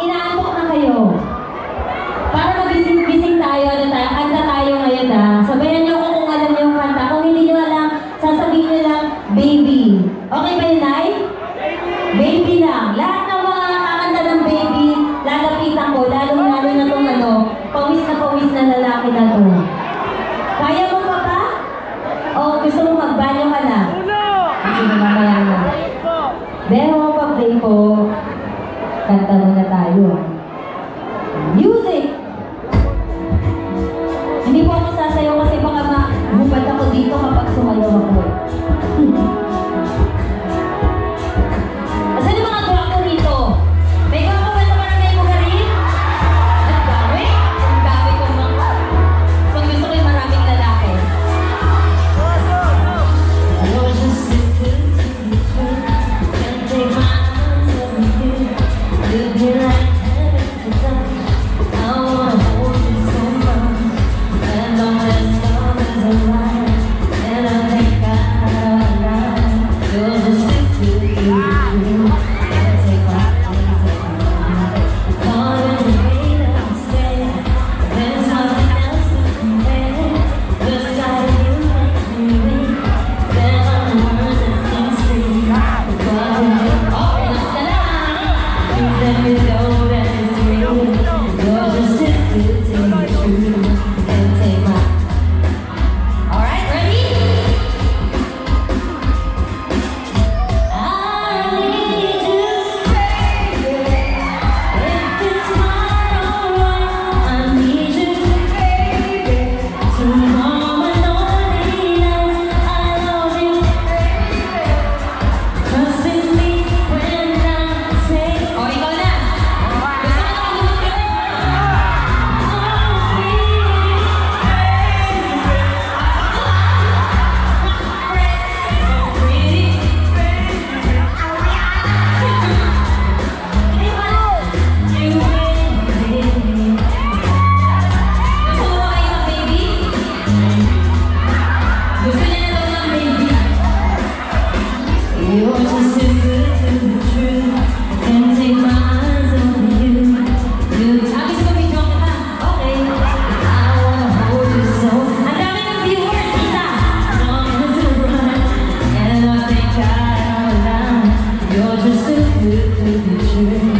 inaantok na kayo. Para magising-gising tayo, ano tayo, kanta tayo ngayon ha. Sabayan niyo ako kung alam niyo yung kanta. Kung hindi niyo alam, sasabihin niyo lang, baby. Okay ba yun, Nay? Baby lang. Lahat ng mga kakanta ng baby, lalapitan ko, lalong-lalo na tong ano, pawis na pawis na lalaki na to. Kaya mo pa ba? O gusto mo magbanyo ka na? Kasi mamaya na. Pero ko, kanta muna tayo. Thank you.